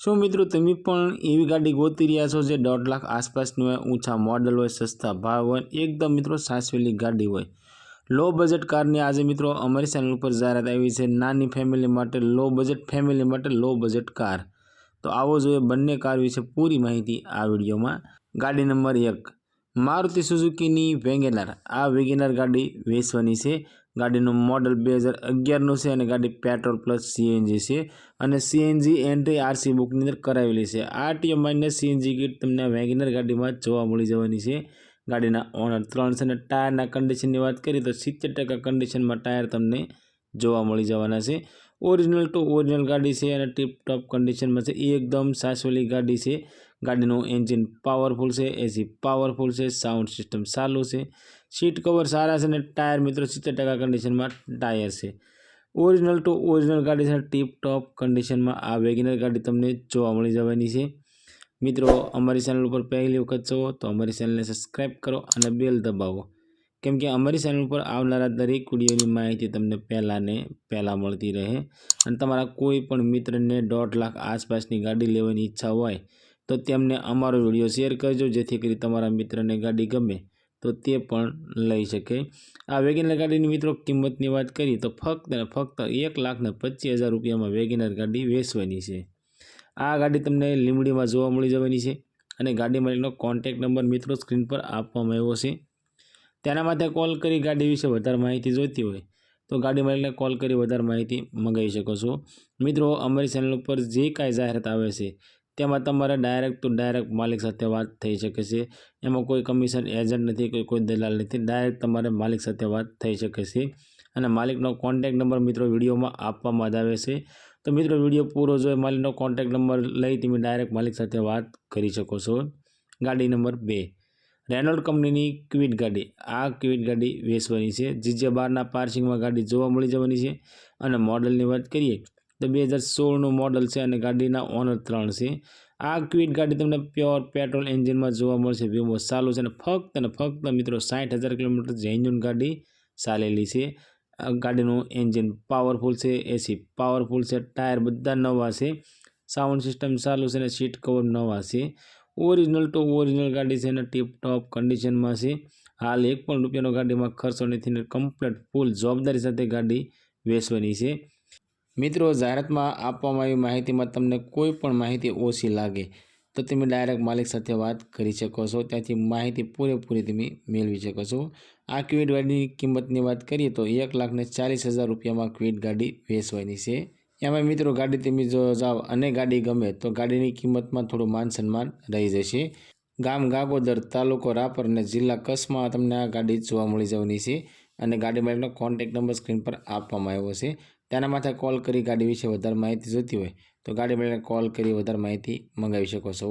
શું મિત્રો તમે પણ એવી ગાડી ગોતી રહ્યા છો જે દોઢ લાખ આસપાસની હોય, ઊંચા મોડલ હોય, સસ્તા ભાવ હોય, એકદમ મિત્રો સાસવેલી ગાડી હોય? લો બજેટ કારની આજે મિત્રો અમારી ચેનલ ઉપર જાહેરાત આવી છે, નાની ફેમિલી માટે લો બજેટ ફેમિલી માટે લો બજેટ કાર તો આવો જોઈએ બંને કાર વિશે પૂરી માહિતી આ વિડીયોમાં. ગાડી નંબર એક મારુતિ સુઝુકીની વેગેનાર. આ વેગેનાર ગાડી વેચવાની છે. ગાડીનું મોડલ બે હજાર અગિયારનું છે અને ગાડી પેટ્રોલ પ્લસ સીએનજી છે અને સીએનજી એન્ટ્રી આરસી બુકની અંદર કરાવેલી છે. આ ટીએમઆઈને સીએનજી કીટ તમને વેગેનર ગાડીમાં જોવા મળી જવાની છે. ગાડીના ઓનર ત્રણ છે અને ટાયરના કન્ડિશનની વાત કરીએ તો સિત્તેર ટકા કન્ડિશનમાં ટાયર તમને જોવા મળી જવાના છે. ઓરિજિનલ ટુ ઓરિજિનલ ગાડી છે અને ટીપ ટોપ કન્ડિશનમાં છે. એકદમ સાસવેલી ગાડી છે. ગાડીનું એન્જિન પાવરફુલ છે એસી પાવરફુલ છે, સાઉન્ડ સિસ્ટમ સારું છે. સીટ કવર સારા છે અને ટાયર મિત્રો સિત્તેર ટકા કન્ડિશનમાં ટાયર છે. ઓરિજિનલ ટુ ઓરિજિનલ ગાડી છે ટીપ ટોપ કન્ડિશનમાં આ વેગેનર ગાડી તમને જોવા મળી જવાની છે. મિત્રો, અમારી ચેનલ ઉપર પહેલી વખત છો તો અમારી ચેનલને સબસ્ક્રાઈબ કરો અને બેલ દબાવો. કેમ કે અમારી ચેનલ ઉપર આવનારા દરેક વિડીયોની માહિતી તમને પહેલાં ને પહેલાં મળતી રહે. અને તમારા કોઈ પણ મિત્રને દોઢ લાખ આસપાસની ગાડી લેવાની ઈચ્છા હોય તો તેમને અમારો વીડિયો શેર કરજો, જેથી કરી તમારા મિત્રને ગાડી ગમે તો તે પણ લઈ શકે. આ વેગેનર ગાડીની મિત્રો કિંમતની વાત કરીએ તો ફક્ત ને ફક્ત એક લાખને પચીસ હજાર રૂપિયામાં વેગેનર ગાડી વેચવાની છે. આ ગાડી તમને લીમડીમાં જોવા મળી જવાની છે અને ગાડી માલિકનો કોન્ટેક્ટ નંબર મિત્રો સ્ક્રીન પર આપવામાં આવ્યો છે. તેના માટે કોલ કરી ગાડી વિશે વધારે માહિતી જોઈતી હોય તો ગાડી માલિકને કોલ કરી વધારે માહિતી મંગાવી શકો છો. મિત્રો, અમારી ચેનલ ઉપર જે કાંઈ જાહેરાત આવે છે તેમાં તમારે ડાયરેક્ટ ટુ ડાયરેક્ટ માલિક સાથે વાત થઈ શકે છે. એમાં કોઈ કમિશન એજન્ટ નથી, કોઈ કોઈ દલાલ નથી. ડાયરેક્ટ તમારે માલિક સાથે વાત થઈ શકે છે. અને માલિકનો કોન્ટેક નંબર મિત્રો વિડીયોમાં આપવામાં જ આવે છે. તો મિત્રો વીડિયો પૂરો જોઈએ માલિકનો કોન્ટેક નંબર લઈ તમે ડાયરેક્ટ માલિક સાથે વાત કરી શકો છો. ગાડી નંબર બે. રેનોલ્ડ કંપનીની ક્વિટ ગાડી. આ ક્વિટ ગાડી વેચવાની છે. જીજે બારના પાર્સિંગમાં ગાડી જોવા મળી જવાની છે. અને મોડલની વાત કરીએ તો બે હજાર સોળનું મોડલ છે અને ગાડીના ઓનર ત્રણ છે. આ ક્વિટ ગાડી તમને પ્યોર પેટ્રોલ એન્જિનમાં જોવા મળશે. વીમો ચાલુ છે અને ફક્ત અને ફક્ત મિત્રો સાઠ હજાર કિલોમીટર જેન્યુન ગાડી ચાલેલી છે. ગાડીનું એન્જિન પાવરફુલ છે એસી પાવરફુલ છે, ટાયર બધા નવા છે. સાઉન્ડ સિસ્ટમ ચાલુ છે અને સીટ કવર નવા છે. ઓરિજિનલ ટુ ઓરિજિનલ ગાડી છે અને ટીપ ટોપ કન્ડિશનમાં છે. હાલ એક પણ રૂપિયાનો ગાડીમાં ખર્ચો નથી ને કમ્પ્લેટ ફૂલ જવાબદારી સાથે ગાડી વેચવાની છે. મિત્રો, જાહેરાતમાં આપવામાં આવી માહિતીમાં તમને કોઈ પણ માહિતી ઓછી લાગે તો તમે ડાયરેક્ટ માલિક સાથે વાત કરી શકો છો. ત્યાંથી માહિતી પૂરેપૂરી તમે મેળવી શકો છો. આ ક્વિડ ગાડીની કિંમતની વાત કરીએ તો એક લાખને ચાલીસ હજાર રૂપિયામાં ક્વિડ ગાડી વેચવાની છે. એમાં મિત્રો, ગાડી તમે જો જાઓ અને ગાડી ગમે તો ગાડીની કિંમતમાં થોડું માન સન્માન રહી જશે. ગામ ગાગોદર તાલુકો રાપર અને જિલ્લા કચ્છમાં તમને આ ગાડી જોવા મળી જવાની છે અને ગાડી માલિકનો કોન્ટેક્ટ નંબર સ્ક્રીન પર આપવામાં આવ્યો છે. તેના માથે કોલ કરી ગાડી વિશે વધારે માહિતી જોઈતી હોય તો ગાડી માલિકને કોલ કરી વધારે માહિતી મંગાવી શકો છો